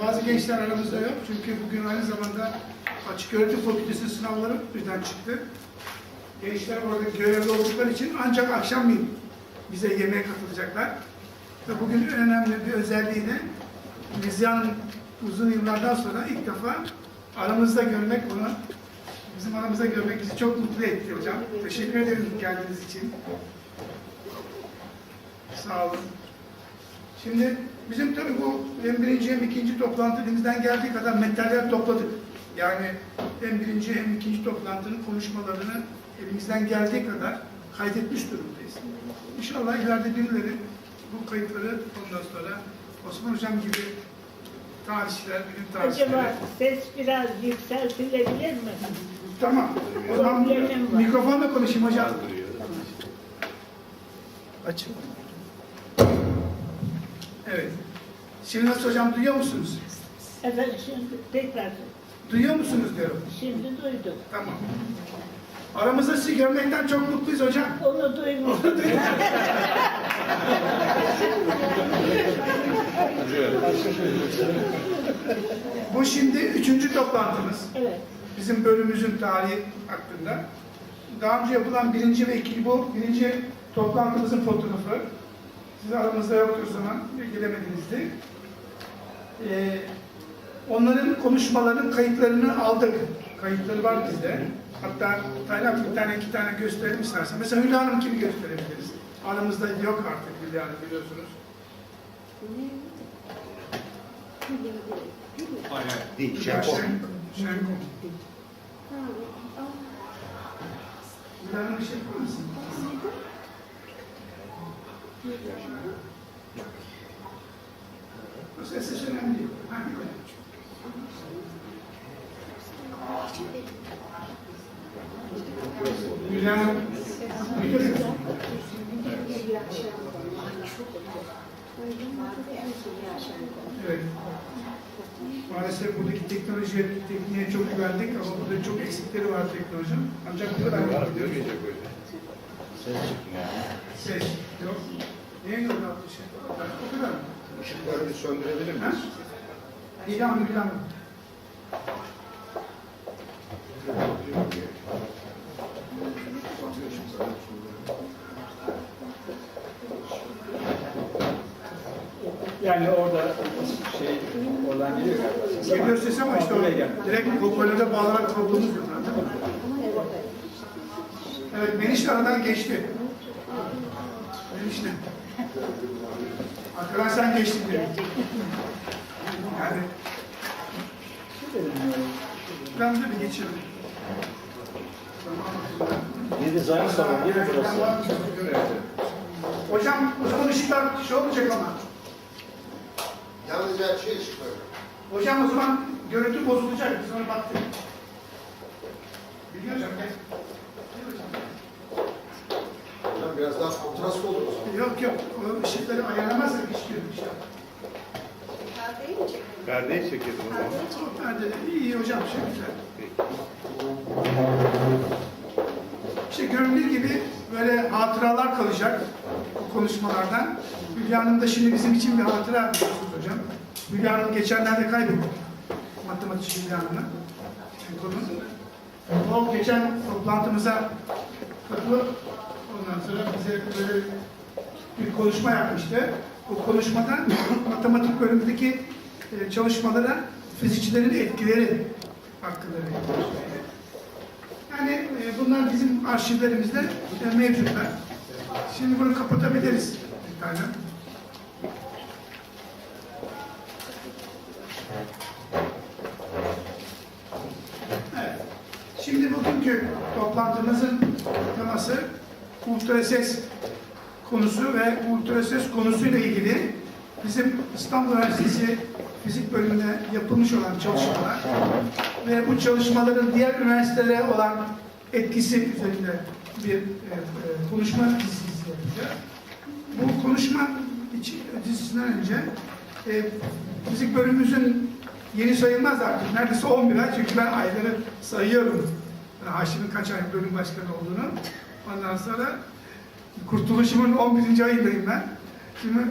bazı gençler aramızda yok. Çünkü bugün aynı zamanda açık öğretim fakültesi sınavları birden çıktı. Gençler orada görevli oldukları için ancak akşamleyin bize yemeğe katılacaklar. Ve bugün önemli bir özelliği de Lizya'nın uzun yıllardan sonra ilk defa aramızda görmek onu bizim aramızda görmek bizi çok mutlu etti hocam. Teşekkür ederim geldiğiniz için. Sağ olun. Şimdi bizim tabii bu hem birinci hem ikinci toplantı elimizden geldiği kadar metaller topladık. Yani hem birinci hem ikinci toplantının konuşmalarını elimizden geldiği kadar kaydetmiş durumdayız. İnşallah ileride birileri bu kayıtları ondan sonra Osman Hocam gibi tarihçiler, bilim tarihçileri. Acaba ses biraz yükseltilebilir mi? Tamam. O zaman mikrofonla konuşayım hocam. Açın. Evet. Şimdi nasıl hocam duyuyor musunuz? Efendim şimdi tekrar, Duyuyor musunuz diyorum. şimdi duydum. Tamam. Aramızda sizi görmekten çok mutluyuz hocam. Onu duymuştum. Bu şimdi üçüncü toplantımız. Evet. Bizim bölümümüzün tarihi hakkında. Daha önce yapılan birinci ve ikinci bu birinci toplantımızın fotoğrafı. Siz aramızda yoktu o zaman, gelemedinizdi. Ee, onların konuşmalarının kayıtlarını aldık. Kayıtları var bizde. Hatta Taylan bir tane iki tane gösterelim istersen. Mesela Hülya Hanım kimi gösterebiliriz? Aramızda yok artık Hülya Hanım biliyorsunuz. Değil, Hülya Şenko. Şen- Şenko. Hülya Hanım bir şey yapar mısın? O ses önemli değil. Ha, bir koyalım. Hülya Hanım, biliyorsunuz. Evet. Maalesef buradaki teknolojiye, tekniğe çok güvendik ama burada çok eksikleri var teknolojinin. Ancak bu kadar yapabiliyor. Ses yok. Niye yok yaptı şey? O kadar mı? Işıkları bir söndürebilir miyiz? İlham, ilham. Yani orada şey oradan geliyor galiba. Geliyor ses ama işte o Buraya gel. direkt hoparlöre bağlanan kablomuz yok. mı? Evet, Meniş aradan geçti. Meniş ne? Arkadan sen geçtin diyor. Yani ben de bir geçelim. Yedi zaten salon değil mi burası? Hocam o zaman ışıklar şey olacak ama. Yalnızca şey ışıkları. Hocam o zaman görüntü bozulacak. Biz ona baktık. Biliyor hocam gel. Gel hocam. Hocam biraz daha kontrastlı olur. Yok yok. O ışıkları ayarlamazsak iş görür işte. Perdeyi çekelim o zaman. Nerede? İyi hocam şey güzel. İşte göründüğü gibi böyle hatıralar kalacak bu konuşmalardan. Hülya Hanım da şimdi bizim için bir hatıra biliyorsunuz hocam. Hülya Hanım geçenlerde kaybettik. Matematikçi Hülya Hanım'ı. Çenko'nun. O geçen toplantımıza katılıp sonra bize böyle bir konuşma yapmıştı. O konuşmada matematik bölümündeki e, çalışmalara fizikçilerin etkileri hakkında. Yani e, bunlar bizim arşivlerimizde e, mevcutlar. Şimdi bunu kapatabiliriz bir. Evet. Şimdi bugünkü toplantımızın teması ultrases konusu ve ultrases konusuyla ilgili bizim İstanbul Üniversitesi fizik bölümünde yapılmış olan çalışmalar ve bu çalışmaların diğer üniversitelere olan etkisi üzerinde bir e, e, konuşma dizisi yapacağız. Bu konuşma içi- dizisinden önce e, fizik bölümümüzün yeni sayılmaz artık. Neredeyse 11 ay çünkü ben ayları sayıyorum. Yani Haşim'in kaç ay bölüm başkanı olduğunu. Ondan sonra kurtuluşumun 11. ayındayım ben. Şimdi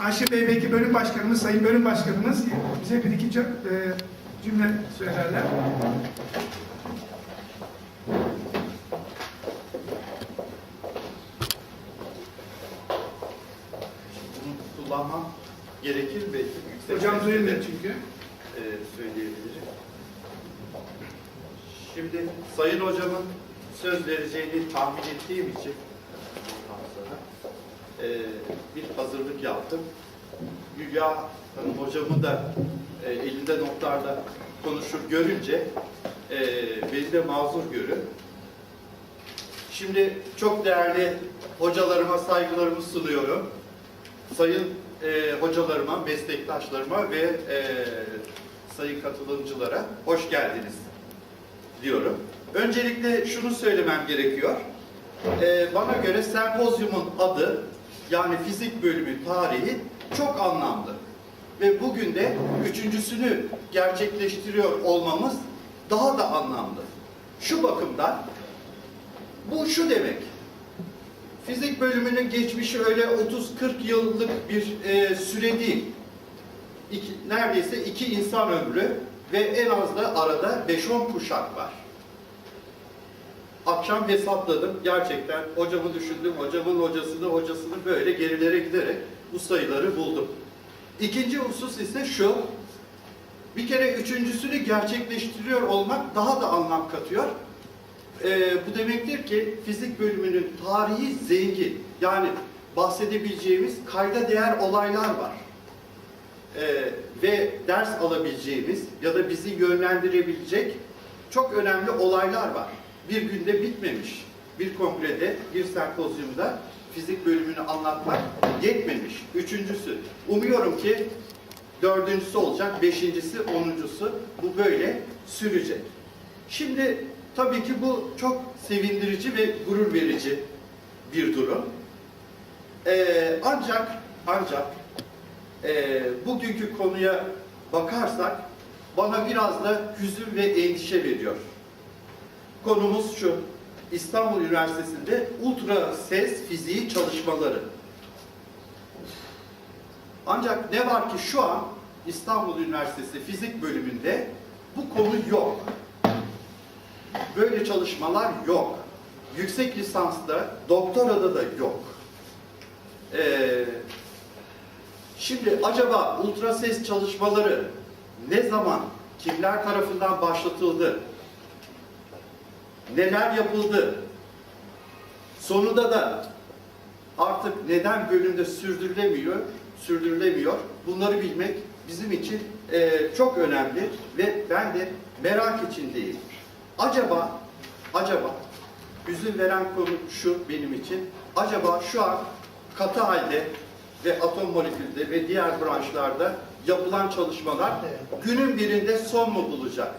Ayşe Bey belki bölüm başkanımız, sayın bölüm başkanımız bize bir iki e, cümle söylerler. Bunu kullanmam gerekir belki. Yüksek Hocam de, çünkü. e, söyleyebilirim. Şimdi Sayın Hocamın söz vereceğini tahmin ettiğim için ondan sonra e, bir hazırlık yaptım. Hülya Hanım hocamı da e, elinde notlarla konuşur görünce e, beni de mazur görün. Şimdi çok değerli hocalarıma saygılarımı sunuyorum. Sayın e, hocalarıma, meslektaşlarıma ve e, sayın katılımcılara hoş geldiniz diyorum. Öncelikle şunu söylemem gerekiyor. E, bana göre sempozyumun adı yani fizik bölümü tarihi çok anlamlı. Ve bugün de üçüncüsünü gerçekleştiriyor olmamız daha da anlamlı. Şu bakımdan bu şu demek. Fizik bölümünün geçmişi öyle 30-40 yıllık bir e, süre değil. İki, neredeyse iki insan ömrü ve en az da arada 5-10 kuşak var. Akşam hesapladım. Gerçekten hocamı düşündüm. Hocamın hocasını, hocasını böyle gerilere giderek bu sayıları buldum. İkinci husus ise şu. Bir kere üçüncüsünü gerçekleştiriyor olmak daha da anlam katıyor. Ee, bu demektir ki fizik bölümünün tarihi zengin. Yani bahsedebileceğimiz kayda değer olaylar var. Ee, ve ders alabileceğimiz ya da bizi yönlendirebilecek çok önemli olaylar var. Bir günde bitmemiş. Bir kongrede, bir sempozyumda fizik bölümünü anlatmak yetmemiş. Üçüncüsü. Umuyorum ki dördüncüsü olacak, beşincisi, onuncusu bu böyle sürecek. Şimdi tabii ki bu çok sevindirici ve gurur verici bir durum. Ee, ancak ancak e, bugünkü konuya bakarsak bana biraz da hüzün ve endişe veriyor. Konumuz şu. İstanbul Üniversitesi'nde ultra ses fiziği çalışmaları. Ancak ne var ki şu an İstanbul Üniversitesi fizik bölümünde bu konu yok. Böyle çalışmalar yok. Yüksek lisansta, doktorada da yok. Ee, şimdi acaba ultrases çalışmaları ne zaman, kimler tarafından başlatıldı? Neler yapıldı? Sonunda da artık neden bölümde sürdürülemiyor, sürdürülemiyor? Bunları bilmek bizim için eee, çok önemli ve ben de merak içindeyim. Acaba, acaba, hüzün veren konu şu benim için, acaba şu an katı halde ve atom molekülde ve diğer branşlarda yapılan çalışmalar günün birinde son mu bulacak?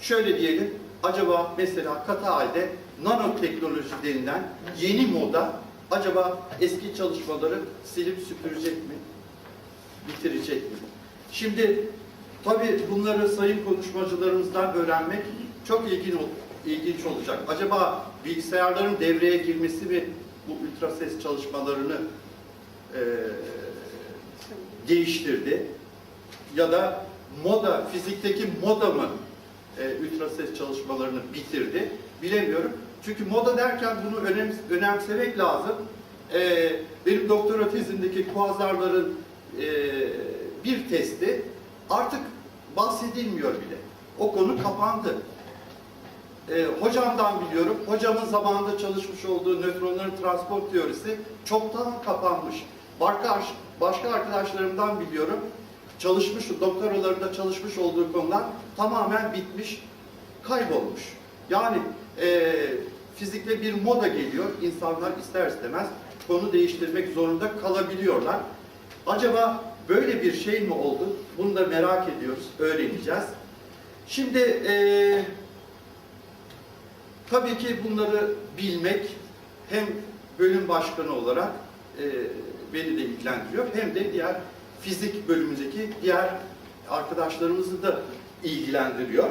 Şöyle diyelim, acaba mesela katı halde nanoteknoloji denilen yeni moda acaba eski çalışmaları silip süpürecek mi? Bitirecek mi? Şimdi tabii bunları sayın konuşmacılarımızdan öğrenmek çok ilgin, ilginç olacak. Acaba bilgisayarların devreye girmesi mi bu ultrases çalışmalarını eee değiştirdi? Ya da moda, fizikteki moda mı e, ultrases çalışmalarını bitirdi? Bilemiyorum. Çünkü moda derken bunu önem, önemsemek lazım. E, benim doktora tezimdeki kuazarların e, bir testi artık bahsedilmiyor bile. O konu kapandı. E, hocamdan biliyorum, hocamın zamanında çalışmış olduğu nötronların transport teorisi çoktan kapanmış. Başka, başka arkadaşlarımdan biliyorum, çalışmış, doktoralarında çalışmış olduğu konular tamamen bitmiş, kaybolmuş. Yani e, fizikte bir moda geliyor, insanlar ister istemez konu değiştirmek zorunda kalabiliyorlar. Acaba böyle bir şey mi oldu? Bunu da merak ediyoruz, öğreneceğiz. Şimdi e, tabii ki bunları bilmek hem bölüm başkanı olarak e, beni de ilgilendiriyor hem de diğer fizik bölümündeki diğer arkadaşlarımızı da ilgilendiriyor.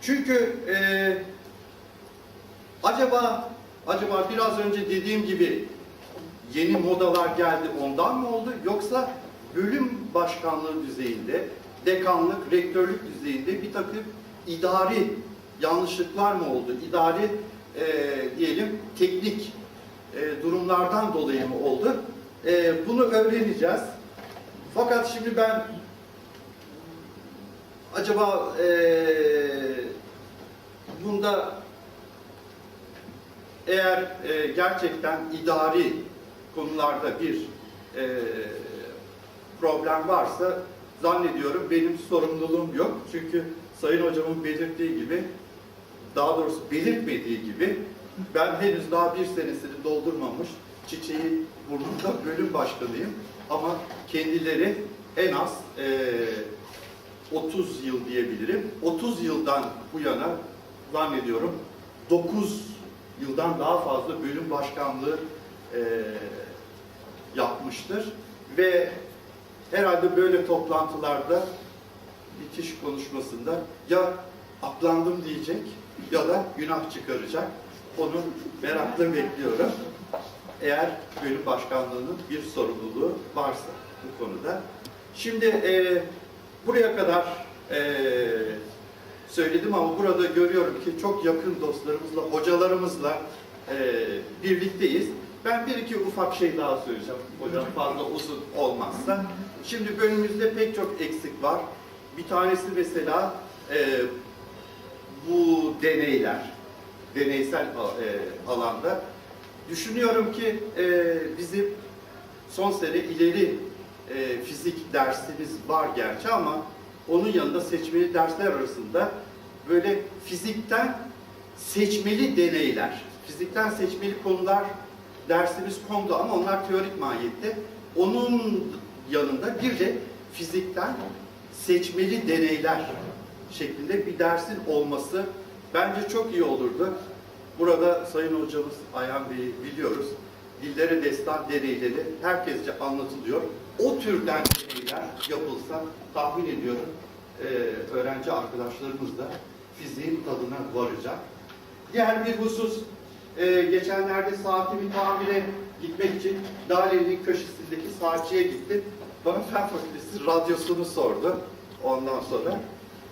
Çünkü e, acaba acaba biraz önce dediğim gibi yeni modalar geldi ondan mı oldu yoksa bölüm başkanlığı düzeyinde, dekanlık, rektörlük düzeyinde bir takım idari yanlışlıklar mı oldu? İdari e, diyelim teknik e, durumlardan dolayı mı oldu? E, bunu öğreneceğiz. Fakat şimdi ben acaba e, bunda eğer e, gerçekten idari konularda bir e, problem varsa zannediyorum benim sorumluluğum yok. Çünkü Sayın Hocamın belirttiği gibi, daha doğrusu belirtmediği gibi ben henüz daha bir senesini doldurmamış çiçeği burnunda bölüm başkanıyım. Ama kendileri en az e, 30 yıl diyebilirim. 30 yıldan bu yana zannediyorum 9 yıldan daha fazla bölüm başkanlığı e, yapmıştır. Ve herhalde böyle toplantılarda bitiş konuşmasında ya aklandım diyecek ya da günah çıkaracak. Onu merakla bekliyorum. Eğer bölüm başkanlığının bir sorumluluğu varsa bu konuda. Şimdi e, buraya kadar e, söyledim ama burada görüyorum ki çok yakın dostlarımızla, hocalarımızla e, birlikteyiz. Ben bir iki ufak şey daha söyleyeceğim. Hocam fazla uzun olmazsa. Şimdi bölümümüzde pek çok eksik var. Bir tanesi mesela e, bu deneyler, deneysel e, alanda. Düşünüyorum ki e, bizim son sene ileri e, fizik dersimiz var gerçi ama onun yanında seçmeli dersler arasında böyle fizikten seçmeli deneyler, fizikten seçmeli konular dersimiz kondu ama onlar teorik mahiyette. Onun yanında bir de fizikten seçmeli deneyler şeklinde bir dersin olması bence çok iyi olurdu. Burada Sayın Hocamız Ayhan Bey'i biliyoruz. Dillere destan deneyleri herkesce anlatılıyor. O türden deneyler yapılsa tahmin ediyorum eee, öğrenci arkadaşlarımız da fiziğin tadına varacak. Diğer bir husus, eee, geçenlerde saatimi tamire gitmek için dairenin köşesindeki saatçiye gittim. Bana fen fakültesi radyosunu sordu. Ondan sonra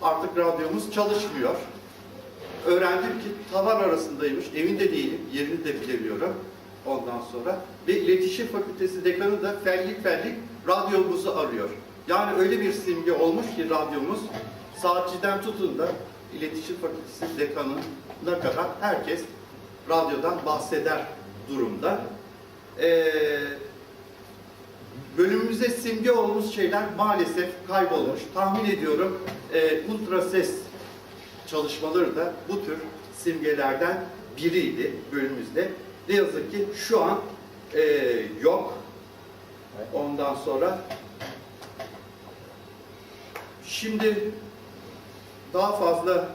artık radyomuz çalışmıyor. Öğrendim ki tavan arasındaymış, evinde değilim, yerini de bilemiyorum ondan sonra. Ve iletişim fakültesi dekanı da fellik fellik radyomuzu arıyor. Yani öyle bir simge olmuş ki radyomuz, saatçiden tutun da iletişim fakültesi dekanına kadar herkes radyodan bahseder durumda. Ee, bölümümüze simge olmuş şeyler maalesef kaybolmuş. Tahmin ediyorum e, ultra ses çalışmaları da bu tür simgelerden biriydi bölümümüzde. Ne yazık ki şu an e, yok. Ondan sonra şimdi daha fazla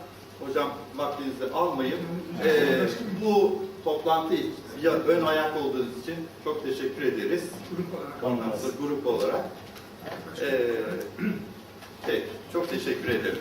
hocam vaktinizi almayayım. E, bu toplantı ya ön ayak olduğunuz için çok teşekkür ederiz. Grup olarak. Ondan sonra grup olarak. E, peki, çok teşekkür ederim.